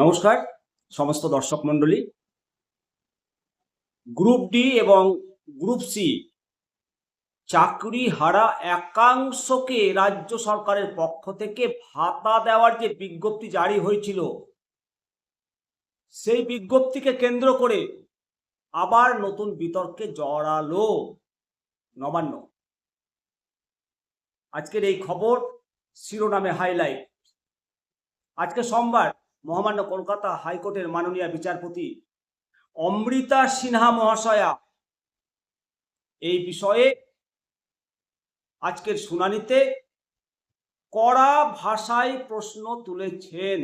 নমস্কার, সমস্ত দর্শক মণ্ডলী। গ্রুপ ডি এবং গ্রুপ সি চাকরি হারা একাংশকে রাজ্য সরকারের পক্ষ থেকে ভাতা দেওয়ার যে বিজ্ঞপ্তি জারি হয়েছিল, সেই বিজ্ঞপ্তিকে কেন্দ্র করে আবার নতুন বিতর্কে জড়ালো। নবান্ন। আজকের এই খবর শিরোনামে হাইলাইট আজকে সোমবার মহামান্য কলকাতা হাইকোর্টের মাননীয় বিচারপতি অমৃতা সিনহা মহাশয়া, এই বিষয়ে আজকের শুনানিতে কড়া ভাষায় প্রশ্ন তুলেছেন।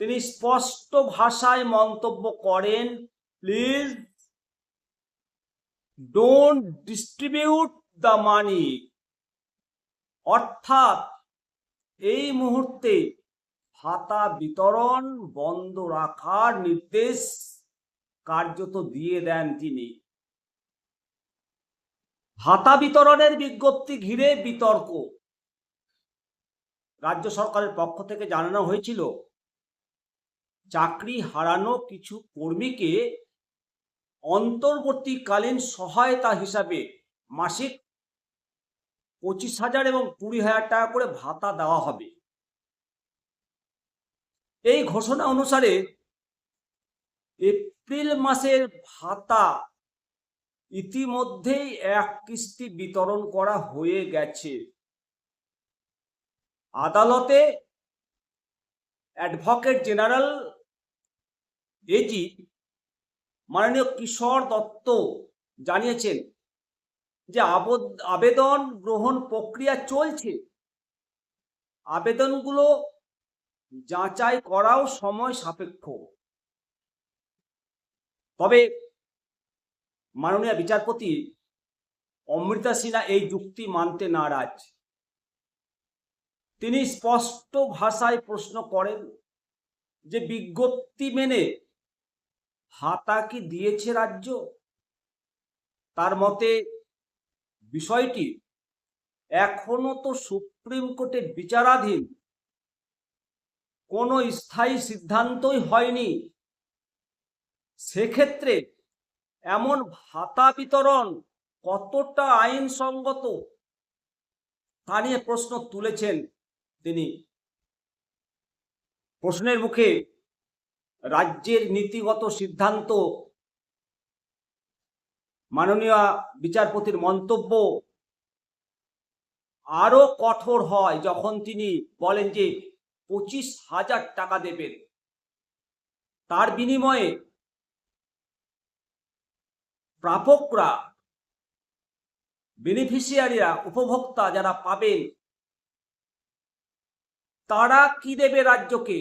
তিনি স্পষ্ট ভাষায় মন্তব্য করেন, please don't distribute the money অর্থাৎ এই মুহূর্তে ভাতা বিতরণ বন্ধ রাখার নির্দেশ কার্যত দিয়ে দেন তিনি। ভাতা বিতরণের বিজ্ঞপ্তি ঘিরে বিতর্ক। রাজ্য সরকারের পক্ষ থেকে জানানো হয়েছিল, চাকরি হারানো কিছু কর্মীকে অন্তর্বর্তীকালীন সহায়তা হিসাবে মাসিক পঁচিশ হাজার এবং কুড়ি হাজার টাকা করে ভাতা দেওয়া হবে। এই ঘোষণা অনুসারে এপ্রিল মাসের ভাতা ইতিমধ্যেই এক কিস্তি বিতরণ করা হয়ে গেছে। আদালতে অ্যাডভোকেট জেনারেল এজি মাননীয় কিশোর দত্ত জানিয়েছেন যে আবদ- আবেদন গ্রহণ প্রক্রিয়া চলছে। আবেদনগুলো যাচাই করাও সময় সাপেক্ষ। তবে মাননীয় বিচারপতি অমৃতা সিনহা এই যুক্তি মানতে নারাজ। তিনি স্পষ্ট ভাষায় প্রশ্ন করেন যে, বিজ্ঞপ্তি মেনে ভাতা কি দিয়েছে রাজ্য? তার মতে, বিষয়টি এখনও তো সুপ্রিম কোর্টে বিচারাধীন। কোনো স্থায়ী সিদ্ধান্তই হয়নি। সেক্ষেত্রে এমন ভাতা বিতরণ কতটা আইনসঙ্গত তা নিয়ে প্রশ্ন তুলেছেন তিনি। প্রশ্নের মুখে রাজ্যের নীতিগত সিদ্ধান্ত, মাননীয় বিচারপতির মন্তব্য আরও কঠোর হয় যখন তিনি বলেন যে পঁচিশ হাজার টাকা দেবেন। তার বিনিময়ে প্রাপকরা বেনিফিশিয়ারিরা উপভোক্তা যারা পাবেন, তারা কি দেবে রাজ্যকে?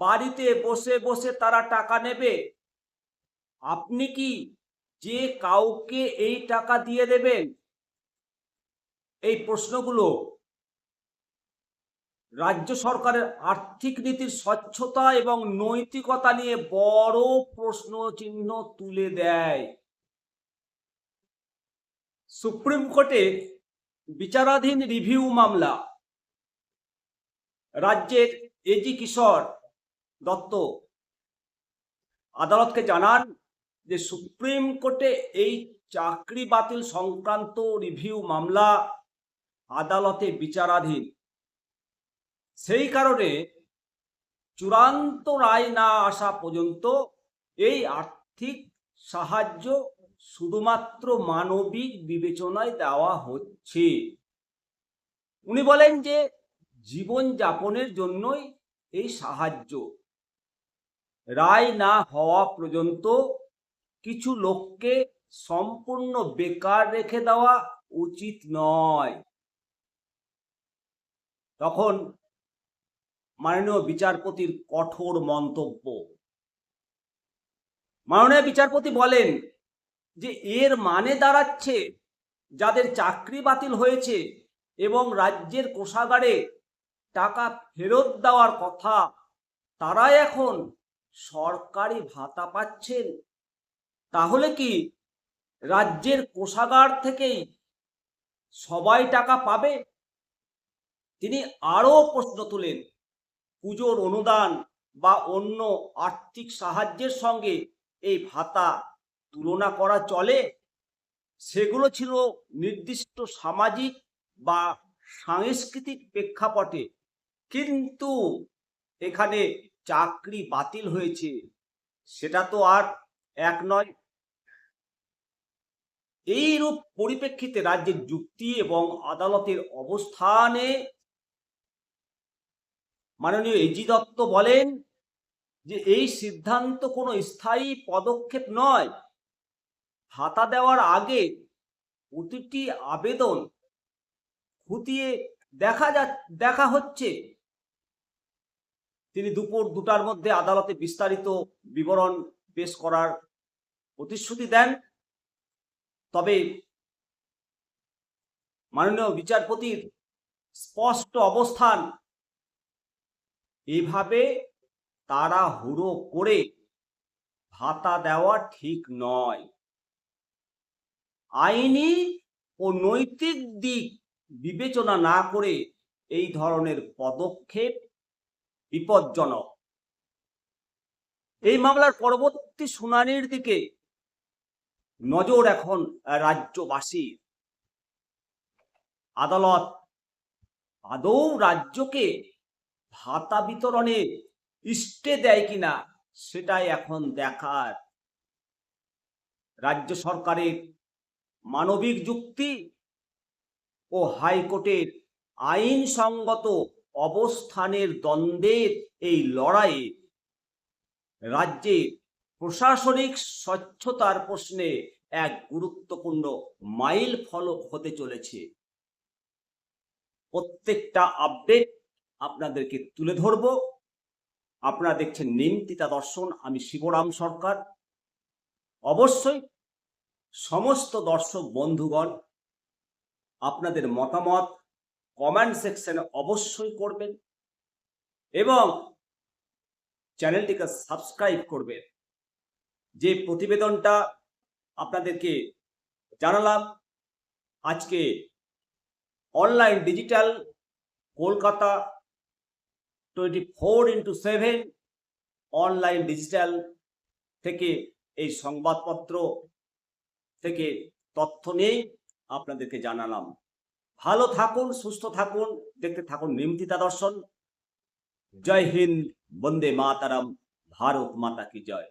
বাড়িতে বসে বসে তারা টাকা নেবে? আপনি কি যে কাউকে এই টাকা দিয়ে দেবেন? এই প্রশ্নগুলো রাজ্য সরকারের আর্থিক নীতির স্বচ্ছতা এবং নৈতিকতা নিয়ে বড় প্রশ্ন চিহ্ন তুলে দেয়। সুপ্রিম কোর্টে বিচারাধীন রিভিউ মামলা। রাজ্যের এজি কিশোর দত্ত। আদালতকে জানান যে, সুপ্রিম কোর্টে এই চাকরি বাতিল সংক্রান্ত রিভিউ মামলা আদালতে বিচারাধীন। সেই কারণে চূড়ান্ত রায় না আসা পর্যন্ত এই আর্থিক সাহায্য শুধুমাত্র মানবিক বিবেচনায় দেওয়া হচ্ছে। উনি বলেন যে জীবন যাপনের জন্যই এই সাহায্য। রায় না হওয়া পর্যন্ত কিছু লোককে সম্পূর্ণ বেকার রেখে দেওয়া উচিত নয়। তখন মাননীয় বিচারপতির কঠোর মন্তব্য। মাননীয় বিচারপতি বলেন যে এর মানে দাঁড়াচ্ছে যাদের চাকরি বাতিল হয়েছে এবং রাজ্যের কোষাগারে টাকা ফেরত দেওয়ার কথা তারা এখন সরকারি ভাতা পাচ্ছেন। তাহলে কি রাজ্যের কোষাগার থেকেই সবাই টাকা পাবে? তিনি আরও প্রশ্ন তুলেন পুজোর অনুদান বা অন্য আর্থিক সাহায্যের সঙ্গে এই ভাতা তুলনা করা চলে? সেগুলো ছিল নির্দিষ্ট সামাজিক বা সাংস্কৃতিক প্রেক্ষাপটে। কিন্তু এখানে চাকরি বাতিল হয়েছে। সেটা তো আর এক নয়। এইরূপ পরিপ্রেক্ষিতে রাজ্যের যুক্তি এবং আদালতের অবস্থানে মাননীয় এজি দত্ত বলেন যে এই সিদ্ধান্ত কোনো স্থায়ী পদক্ষেপ নয়। ভাতা দেওয়ার আগে প্রতিটি আবেদন খুঁটিয়ে দেখা যা, দেখা হচ্ছে। তিনি দুপুর দুটার মধ্যে আদালতে বিস্তারিত বিবরণ পেশ করার প্রতিশ্রুতি দেন। তবে মাননীয় বিচারপতির স্পষ্ট অবস্থান এভাবে তারা হুড়ো করে ভাতা দেওয়া ঠিক নয়। আইনি ও নৈতিক দিক বিবেচনা না করে এই ধরনের পদক্ষেপ বিপজ্জনক। এই মামলার পরবর্তী শুনানির দিকে নজর এখন রাজ্যবাসী আদালত আদৌ রাজ্যকে ভাতা বিতরণে ইস্টে দেয় কিনা, সেটাই এখন দেখার। রাজ্য সরকারের মানবিক যুক্তি ও হাইকোর্টের আইনসঙ্গত অবস্থানের দ্বন্দ্বের এই লড়াইয়ে রাজ্যের প্রশাসনিক স্বচ্ছতার প্রশ্নে এক গুরুত্বপূর্ণ মাইল ফলক হতে চলেছে। প্রত্যেকটা আপডেট আপনাদেরকে তুলে ধরব। আপনারা দেখছেন নিমতিতা দর্শন, আমি শিবরাম সরকার। অবশ্যই সমস্ত দর্শক বন্ধুগণ, আপনাদের মতামত কমেন্ট সেকশনে অবশ্যই করবেন এবং চ্যানেলটিকে সাবস্ক্রাইব করবেন। যে প্রতিবেদনটা আপনাদেরকে জানালাম, আজকে online digital Kolkata twenty four into seven online digital থেকে এই সংবাদপত্র থেকে তথ্য নিয়েই আপনাদেরকে জানালাম। ভালো থাকুন, সুস্থ থাকুন, দেখতে থাকুন নিমতিতা দর্শন। জয় হিন্দ, বন্দে মাতারাম, ভারত মাতা কি জয়।